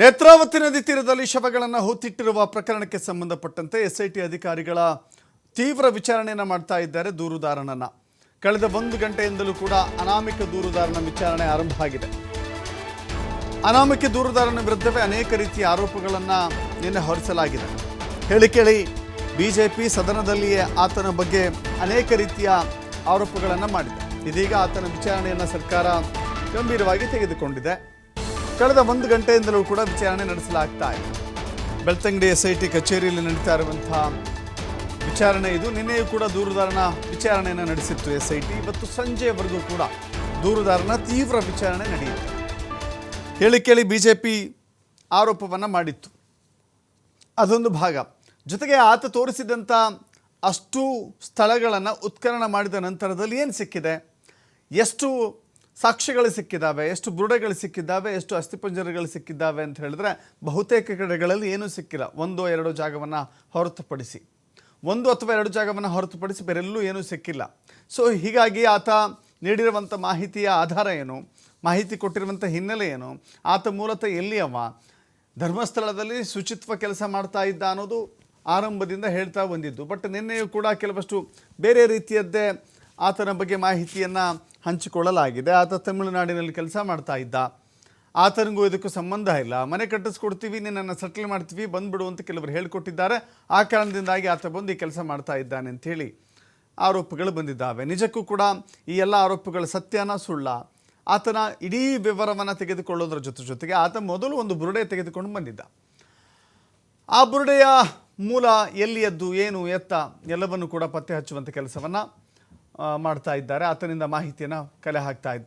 ನೇತ್ರಾವತಿ ನದಿ ತೀರದಲ್ಲಿ ಶವಗಳನ್ನು ಹೊತ್ತಿಟ್ಟಿರುವ ಪ್ರಕರಣಕ್ಕೆ ಸಂಬಂಧಪಟ್ಟಂತೆ ಎಸ್ಐಟಿ ಅಧಿಕಾರಿಗಳ ತೀವ್ರ ವಿಚಾರಣೆಯನ್ನು ಮಾಡ್ತಾ ಇದ್ದಾರೆ ದೂರುದಾರನನ್ನು ಕಳೆದ ಒಂದು ಗಂಟೆಯಿಂದಲೂ ಕೂಡ ಅನಾಮಿಕ ದೂರುದಾರನ ವಿಚಾರಣೆ ಆರಂಭ ಆಗಿದೆ. ಅನಾಮಿಕ ದೂರುದಾರನ ವಿರುದ್ಧವೇ ಅನೇಕ ರೀತಿಯ ಆರೋಪಗಳನ್ನು ನಿನ್ನೆ ಹೊರಿಸಲಾಗಿದೆ. ಹೇಳಿ ಕೇಳಿ, ಬಿಜೆಪಿ ಸದನದಲ್ಲಿಯೇ ಆತನ ಬಗ್ಗೆ ಅನೇಕ ರೀತಿಯ ಆರೋಪಗಳನ್ನು ಮಾಡಿದೆ. ಇದೀಗ ಆತನ ವಿಚಾರಣೆಯನ್ನು ಸರ್ಕಾರ ಗಂಭೀರವಾಗಿ ತೆಗೆದುಕೊಂಡಿದೆ. ಕಳೆದ ಒಂದು ಗಂಟೆಯಿಂದಲೂ ಕೂಡ ವಿಚಾರಣೆ ನಡೆಸಲಾಗ್ತಾ ಇದೆ. ಬೆಳ್ತಂಗಡಿ ಎಸ್ ಐ ಟಿ ಕಚೇರಿಯಲ್ಲಿ ನಡೀತಾ ಇರುವಂತಹ ವಿಚಾರಣೆ ಇದು. ನಿನ್ನೆಯೂ ಕೂಡ ದೂರುದಾರನ ವಿಚಾರಣೆಯನ್ನು ನಡೆಸಿತ್ತು ಎಸ್ ಐ ಟಿ ಇವತ್ತು ಸಂಜೆವರೆಗೂ ಕೂಡ ದೂರುದಾರನ ತೀವ್ರ ವಿಚಾರಣೆ ನಡೆಯಿತು. ಹೇಳಿ ಕೇಳಿ ಬಿ ಜೆ ಆರೋಪವನ್ನು ಮಾಡಿತ್ತು. ಅದೊಂದು ಭಾಗ. ಜೊತೆಗೆ ಆತ ತೋರಿಸಿದಂಥ ಅಷ್ಟು ಸ್ಥಳಗಳನ್ನು ಉತ್ಕರಣ ಮಾಡಿದ ನಂತರದಲ್ಲಿ ಏನು ಸಿಕ್ಕಿದೆ? ಎಷ್ಟು ಸಾಕ್ಷ್ಯಗಳು ಸಿಕ್ಕಿದ್ದಾವೆ, ಎಷ್ಟು ಬುರುಡೆಗಳು ಸಿಕ್ಕಿದ್ದಾವೆ, ಎಷ್ಟು ಅಸ್ಥಿಪಂಜರಗಳು ಸಿಕ್ಕಿದ್ದಾವೆ ಅಂತ ಹೇಳಿದ್ರೆ ಬಹುತೇಕ ಕಡೆಗಳಲ್ಲಿ ಏನೂ ಸಿಕ್ಕಿಲ್ಲ. ಒಂದು ಎರಡು ಜಾಗವನ್ನು ಹೊರತುಪಡಿಸಿ. ಒಂದು ಅಥವಾ ಎರಡು ಜಾಗವನ್ನು ಹೊರತುಪಡಿಸಿ ಬೇರೆಲ್ಲೂ ಏನೂ ಸಿಕ್ಕಿಲ್ಲ. ಸೊ ಹೀಗಾಗಿ ಆತ ನೀಡಿರುವಂಥ ಮಾಹಿತಿಯ ಆಧಾರ ಏನು? ಮಾಹಿತಿ ಕೊಟ್ಟಿರುವಂಥ ಹಿನ್ನೆಲೆ ಏನು? ಆತ ಮೂಲತಃ ಎಲ್ಲಿಯವ? ಧರ್ಮಸ್ಥಳದಲ್ಲಿ ಶುಚಿತ್ವ ಕೆಲಸ ಮಾಡ್ತಾ ಇದ್ದ ಅನ್ನೋದು ಆರಂಭದಿಂದ ಹೇಳ್ತಾ ಬಂದಿದ್ದು. ಬಟ್ ನಿನ್ನೆಯೂ ಕೂಡ ಕೆಲವಷ್ಟು ಬೇರೆ ರೀತಿಯದ್ದೇ ಆತನ ಬಗ್ಗೆ ಮಾಹಿತಿಯನ್ನು ಹಂಚಿಕೊಳ್ಳಲಾಗಿದೆ. ಆತ ತಮಿಳುನಾಡಿನಲ್ಲಿ ಕೆಲಸ ಮಾಡ್ತಾ ಇದ್ದ. ಆತನಿಗೂ ಇದಕ್ಕೂ ಸಂಬಂಧ ಇಲ್ಲ. ಮನೆ ಕಟ್ಟಿಸ್ಕೊಡ್ತೀವಿ, ನಿನ್ನನ್ನು ಸೆಟ್ಲ್ ಮಾಡ್ತೀವಿ, ಬಂದುಬಿಡು ಅಂತ ಕೆಲವರು ಹೇಳಿಕೊಟ್ಟಿದ್ದಾರೆ. ಆ ಕಾರಣದಿಂದಾಗಿ ಆತ ಬಂದು ಈ ಕೆಲಸ ಮಾಡ್ತಾ ಇದ್ದಾನೆ ಅಂಥೇಳಿ ಆರೋಪಗಳು ಬಂದಿದ್ದಾವೆ. ನಿಜಕ್ಕೂ ಕೂಡ ಈ ಎಲ್ಲ ಆರೋಪಗಳು ಸತ್ಯನ ಸುಳ್ಳ. ಆತನ ಇಡೀ ವಿವರವನ್ನು ತೆಗೆದುಕೊಳ್ಳೋದ್ರ ಜೊತೆ ಜೊತೆಗೆ ಆತ ಮೊದಲು ಒಂದು ಬುರುಡೆ ತೆಗೆದುಕೊಂಡು ಬಂದಿದ್ದ. ಆ ಬುರುಡೆಯ ಮೂಲ ಎಲ್ಲಿಯದ್ದು, ಏನು, ಎತ್ತ, ಎಲ್ಲವನ್ನು ಕೂಡ ಪತ್ತೆ ಹಚ್ಚುವಂಥ ಕೆಲಸವನ್ನು ಮಾಡ್ತಾ ಇದ್ದಾರೆ. ಆತನಿಂದ ಮಾಹಿತಿಯನ್ನು ಕಲೆ ಹಾಕ್ತಾ ಇದ್ದಾರೆ.